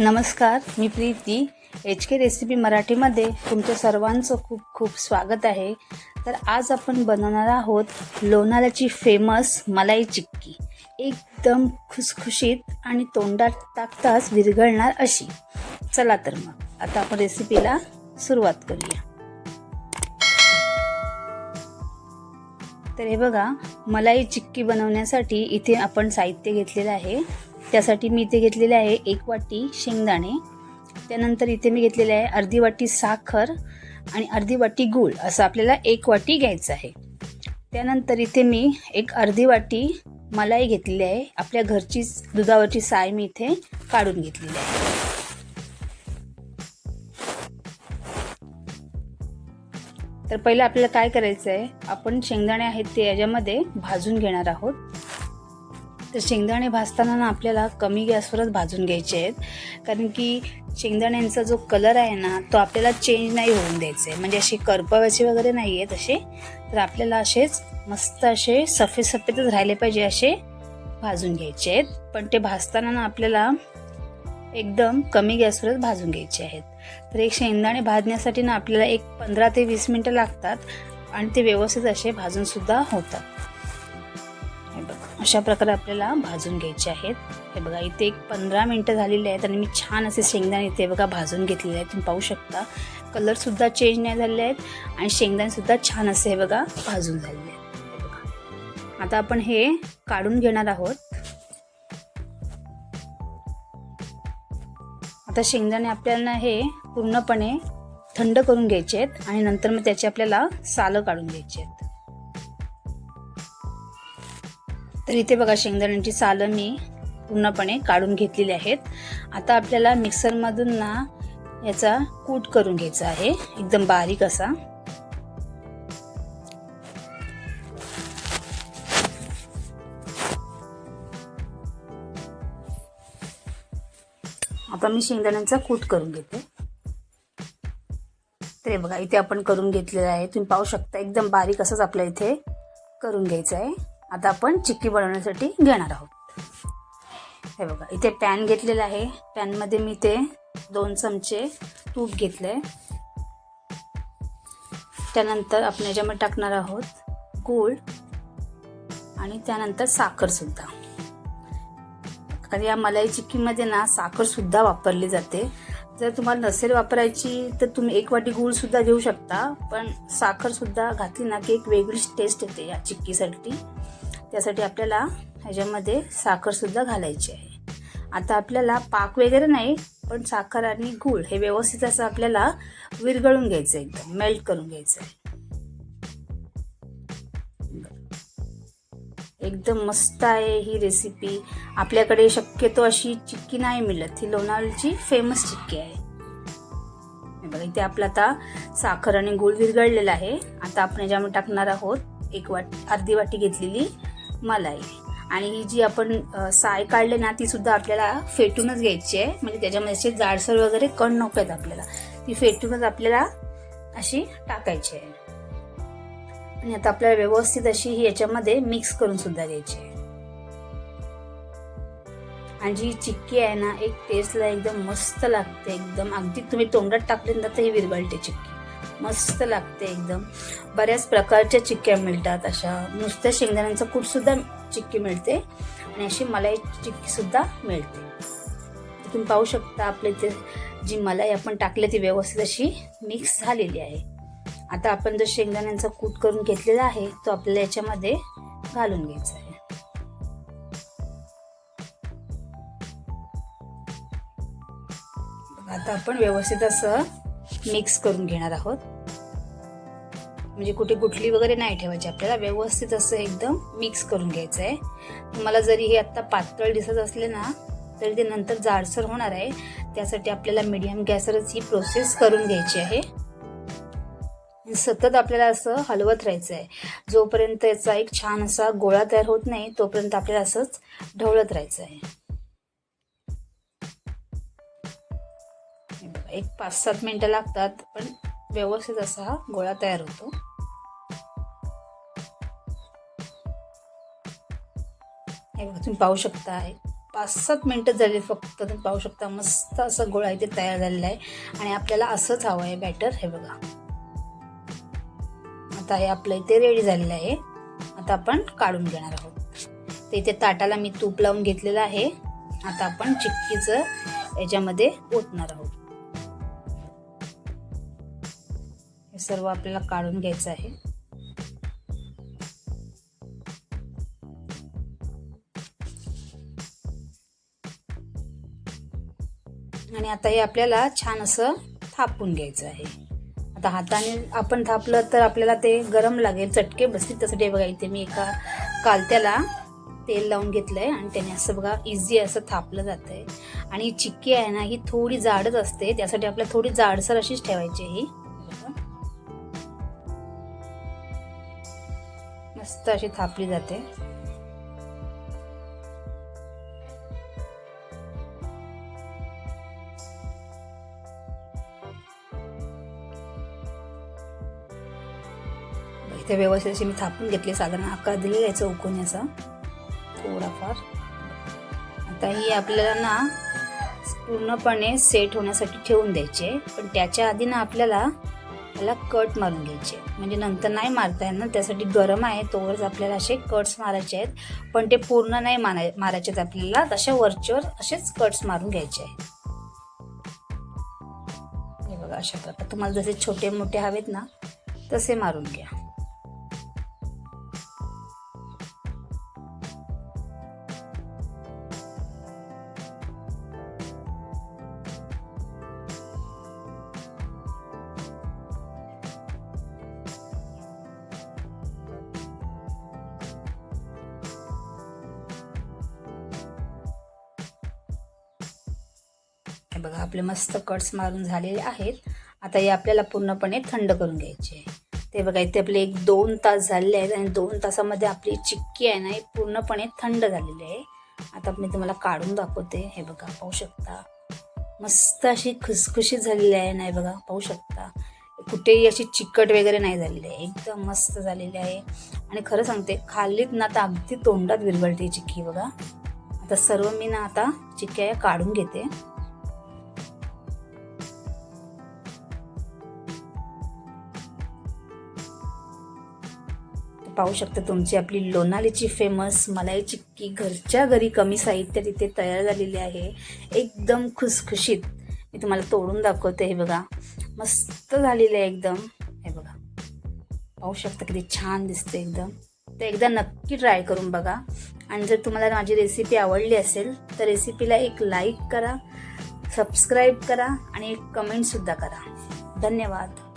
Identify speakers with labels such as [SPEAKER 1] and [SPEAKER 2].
[SPEAKER 1] नमस्कार मी Preeti. H K recipe मराठीमध्ये तुमचं सर्वांचं खूप खूप स्वागत आहे. तर आज आपण बनवणार आहोत लोणाऱ्याची फेमस मलाई चिक्की. एकदम खुसखुशीत आणि तोंडात टाकताच विरघळणार अशी. चला तर मग आता आपण रेसिपीला सुरुवात करूया. तर हे बघा मलाई चिक्की बनवण्यासाठी इथे आपण साहित्य घेतलेलं आहे. त्यासाठी मी इथे घेतलेले आहे एक वाटी शेंगदाणे. त्यानंतर इथे मी घेतलेले आहे अर्धी वाटी साखर आणि अर्धी वाटी गूळ. असं आपल्याला एक वाटी घ्यायचं आहे. त्यानंतर इथे मी एक अर्धी वाटी मलाई घेतलेली आहे. आपल्या घरची दुधावरची साय मी इथे काढून घेतलेली आहे. तर पहिलं आपल्याला काय करायचं आहे आपण शेंगदाणे आहेत ते याच्यामध्ये भाजून घेणार आहोत. तर शेंगदाणे भाजताना ना आपल्याला कमी गॅसवरच भाजून घ्यायचे आहेत. कारण की शेंगदाण्यांचा जो कलर आहे ना तो आपल्याला चेंज नाही होऊन द्यायचा. आहे म्हणजे असे करपवायचे वगैरे नाही आहेत असे. तर आपल्याला असेच मस्त असे सफेद सफेदच राहिले पाहिजे असे भाजून घ्यायचे आहेत. पण ते भाजताना ना आपल्याला एकदम कमी गॅसवरच भाजून घ्यायचे आहेत. तर एक शेंगदाणे भाजण्यासाठी ना आपल्याला एक पंधरा ते वीस मिनटं लागतात आणि ते व्यवस्थित असे भाजूनसुद्धा होतात. अशा प्रकारे आपल्याला भाजून घ्यायचे आहेत. हे बघा इथे एक पंधरा मिनटं झालेली आहेत आणि मी छान असे शेंगदाणे इथे बघा भाजून घेतलेले आहेत. तुम्ही पाहू शकता. कलरसुद्धा चेंज नाही झालेले आहेत आणि शेंगदाणेसुद्धा छान असे हे बघा भाजून झालेले आहेत. हे बघा. आता आपण हे काढून घेणार आहोत. आता शेंगदाणे आपल्याला हे पूर्णपणे थंड करून घ्यायचे आहेत आणि नंतर मग त्याची आपल्याला सालं काढून घ्यायची आहेत. तर इथे बघा शेंगदाण्यांची सालं मी पूर्णपणे काढून घेतलेली आहेत. आता आपल्याला मिक्सरमधून ना याचा कूट करून घ्यायचा आहे. एकदम बारीक असा. आता मी शेंगदाण्यांचा कूट करून घेते. तर बघा इथे आपण करून घेतलेलं आहे. तुम्ही पाहू शकता एकदम बारीक असंच आपल्या इथे करून घ्यायचं आहे. आता आपण चिक्की बनवण्यासाठी घेणार आहोत. हे बघा इथे पॅन घेतलेला आहे. पॅनमध्ये मी ते दोन चमचे तूप घेतले त्यानंतर आपण याच्यामध्ये टाकणार आहोत गूळ आणि त्यानंतर साखरसुद्धा कारण या मलाई चिक्कीमध्ये ना साखरसुद्धा वापरली जाते. जर तुम्हाला नसेल वापरायची तर तुम्ही एक वाटी गूळसुद्धा घेऊ शकता. पण साखरसुद्धा घातली ना की एक वेगळीच टेस्ट येते या चिक्कीसाठी. त्यासाठी आपल्याला ह्याच्यामध्ये साखर सुद्धा घालायची आहे. आता आपल्याला पाक वगैरे नाही पण साखर आणि गूळ हे व्यवस्थित असं आपल्याला विरघळून घ्यायचं आहे एकदम मेल्ट करून घ्यायचं आहे. एकदम मस्त आहे ही रेसिपी आपल्याकडे शक्यतो अशी चिक्की नाही मिळत. ही लोणावळीची फेमस चिक्की आहे. बघा इथे आपला आता साखर आणि गूळ विरघळलेला आहे. आता आपण याच्यामध्ये टाकणार आहोत एक वाट अर्धी वाटी घेतलेली मलाई आणि ही जी आपण साय काढले ना ती सुद्धा आपल्याला फेटूनच घ्यायची आहे. म्हणजे त्याच्यामध्ये असे जाडसर वगैरे कण नको आहेत आपल्याला. ती फेटूनच आपल्याला अशी टाकायची आहे. आणि आता आपल्याला व्यवस्थित अशी ही याच्यामध्ये मिक्स करून सुद्धा द्यायची आहे. आणि जी चिक्की आहे ना एक टेस्टला एकदम मस्त लागते एकदम. अगदी तुम्ही तोंडात टाकले तर ही विरघळते चिक्की. मस्त लागते एकदम. बऱ्याच प्रकारच्या चिक्क्या मिळतात अशा. नुसत्या शेंगदाण्यांचा कूट सुद्धा चिक्की मिळते आणि अशी मलाई चिक्की सुद्धा मिळते. तुम्ही पाहू शकता आपल्या इथे जी मलाई आपण टाकली ती व्यवस्थित अशी मिक्स झालेली आहे. आता आपण जो शेंगदाण्यांचा कूट करून घेतलेला आहे तो आपल्याला याच्यामध्ये घालून घ्यायचा आहे. आता आपण व्यवस्थित असं मिक्स करून घेणार आहोत. म्हणजे कुठे गुठली वगैरे नाही ठेवायची आपल्याला व्यवस्थित असं एकदम मिक्स करून घ्यायचं आहे. तुम्हाला जरी हे आत्ता पातळ दिसत असले ना तरी ते नंतर जाडसर होणार आहे. त्यासाठी आपल्याला मीडियम गॅसवरच ही प्रोसेस करून घ्यायची आहे. सतत आपल्याला असं हलवत राहायचं आहे. जोपर्यंत याचा एक छान असा गोळा तयार होत नाही तोपर्यंत आपल्याला असंच ढवळत राहायचं आहे. एक पाच सात मिनटं लागतात पण व्यवस्थित असा हा गोळा तयार होतो. हे बघा तुम्ही पाहू शकता आहे पाच सात मिनटं झाली फक्त तुम्ही पाहू शकता मस्त असं गोळा इथे तयार झालेला आहे. आणि आपल्याला असंच हवं आहे बॅटर हे बघा. आता हे आपलं इथे रेडी झालेलं आहे. आता आपण काढून घेणार आहोत. तर इथे ताटाला मी तूप लावून घेतलेलं आहे. आता आपण चिक्कीचं याच्यामध्ये ओतणार आहोत. सर्व आपल्याला काढून घ्यायचं आहे. आणि आता हे आपल्याला छान असं थापून घ्यायचं आहे. आता हाताने आपण थापलं तर आपल्याला ते गरम लागेल चटके बसतील त्यासाठी बघा इथे मी एका कालत्याला तेल लावून घेतलंय आणि त्याने असं बघा इझी असं थापलं जात आहे आणि चिक्की आहे ना ही थोडी जाडच असते. त्यासाठी आपल्याला थोडी जाडसर अशीच ठेवायची आहे ही. मस्त अशी थापली जाते. इथे व्यवस्थित अशी मी थापून घेतली साधारण आकार दिलेला याचा चौकोनी थोडाफार. आता ही आपल्याला ना पूर्णपणे सेट होण्यासाठी ठेवून द्यायचे. पण त्याच्या आधी ना आपल्याला त्याला कट मारून घ्यायचे. म्हणजे नंतर नाही मारता येणार त्यासाठी गरम आहे तोवरच आपल्याला असे कट्स मारायचे आहेत. पण ते पूर्ण नाही माराय मारायचे आहेत आपल्याला तशा वरचेवर असेच कट्स मारून घ्यायचे आहेत. हे बघा अशा प्रकारे. तुम्हाला जसे छोटे मोठे हवेत ना तसे मारून घ्या. हे बघा आपले मस्त कट्स मारून झालेले आहेत. आता हे आपल्याला पूर्णपणे थंड करून घ्यायचे आहे. ते बघा इथे आपले एक दोन तास झालेले आहेत आणि दोन तासामध्ये आपली चिक्की आहे ना ही पूर्णपणे थंड झालेली आहे. आता मी तुम्हाला काढून दाखवते. हे बघा पाहू शकता. मस्त अशी खुसखुशीत झालेली आहे नाही बघा पाहू शकता. कुठेही अशी चिकट वगैरे नाही झालेली आहे. एकदम मस्त झालेली आहे. आणि खरं सांगते खाल्लीत ना तर अगदी तोंडात विरघळते चिक्की बघा. आता सर्व मी ना आता चिक्क्या काढून घेते. पाहू शकता तुमची आपली लोणालीची फेमस मलाई चिक्की घरच्या घरी कमी साहित्य तिथे तयार झालेली आहे. एकदम खुसखुशीत. मी तुम्हाला तोडून दाखवते हे बघा. मस्त झालेलं आहे एकदम. हे बघा. पाहू शकता किती छान दिसते एकदम. तर एकदा नक्की ट्राय करून बघा. आणि जर तुम्हाला माझी रेसिपी आवडली असेल तर रेसिपीला एक लाईक करा सबस्क्राईब करा आणि एक कमेंटसुद्धा करा. धन्यवाद.